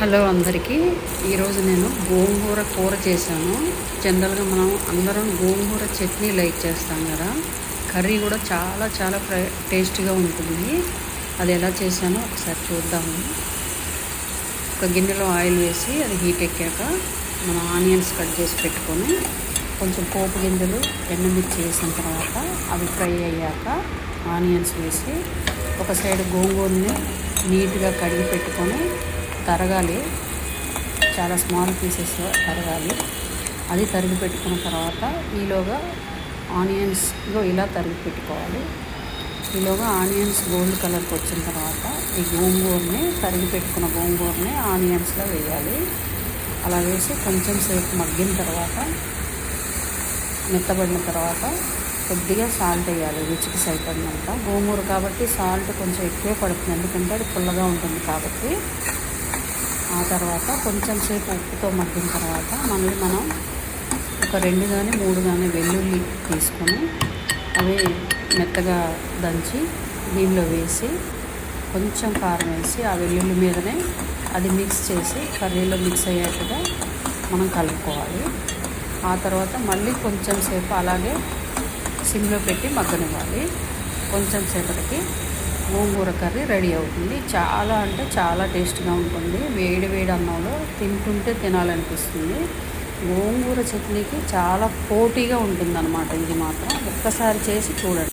Hello అందరికీ. ఈరోజు నేను గోంగూర కూర చేశాను. జనరల్గా మనం అందరం గోంగూర చట్నీ లైక్ చేస్తాం కదా. కర్రీ కూడా చాలా చాలా ఫ్రై టేస్టీగా ఉంటుంది. అది ఎలా చేశానో ఒకసారి చూద్దాము. ఒక గిన్నెలో ఆయిల్ వేసి అది హీట్ ఎక్కాక మనం ఆనియన్స్ కట్ చేసి పెట్టుకొని కొంచెం పోపు గింజలు ఎండుమిర్చి వేసిన తర్వాత అవి ఫ్రై అయ్యాక ఆనియన్స్ వేసి ఒక సైడ్ గోంగూరని నీట్గా కడిగి పెట్టుకొని తరగాలి. చాలా స్మాల్ పీసెస్ తరగాలి. అది తరిగి పెట్టుకున్న తర్వాత ఈలోగా ఆనియన్స్లో ఇలా తరిగి పెట్టుకోవాలి. ఈలోగా ఆనియన్స్ గోల్డ్ కలర్కి వచ్చిన తర్వాత ఈ గోంగూరని తరిగి పెట్టుకున్న గోంగూరని ఆనియన్స్లో వేయాలి. అలా వేసి కొంచెం సేపు మగ్గిన తర్వాత మెత్తబడిన తర్వాత కొద్దిగా సాల్ట్ వేయాలి. రుచికి సరిపడినంత. గోంగూర కాబట్టి సాల్ట్ కొంచెం ఎక్కువే పడుతుంది. ఎందుకంటే అది పుల్లగా ఉంటుంది కాబట్టి ఆ తర్వాత కొంచెం సేపు ఉప్పుతో మగ్గిన తర్వాత మళ్ళీ మనం ఒక రెండు కానీ మూడు కానీ వెల్లుల్లి తీసుకొని అవి మెత్తగా దంచి దీనిలో వేసి కొంచెం కారం వేసి ఆ వెల్లుల్లి మీదనే అది మిక్స్ చేసి కర్రీలో మిక్స్ అయ్యేట్టుగా మనం కలుపుకోవాలి. ఆ తర్వాత మళ్ళీ కొంచెం సేపు అలాగే సిమ్లో పెట్టి మగ్గనివ్వాలి. కొంచెం సేపటికి గోంగూర కర్రీ రెడీ అవుతుంది. చాలా అంటే చాలా టేస్ట్గా ఉంటుంది. వేడి వేడి అన్నంలో తింటుంటే తినాలనిపిస్తుంది. గోంగూర చట్నీకి చాలా పోటీగా ఉంటుందన్నమాట ఇది మాత్రం. ఒక్కసారి చేసి చూడండి.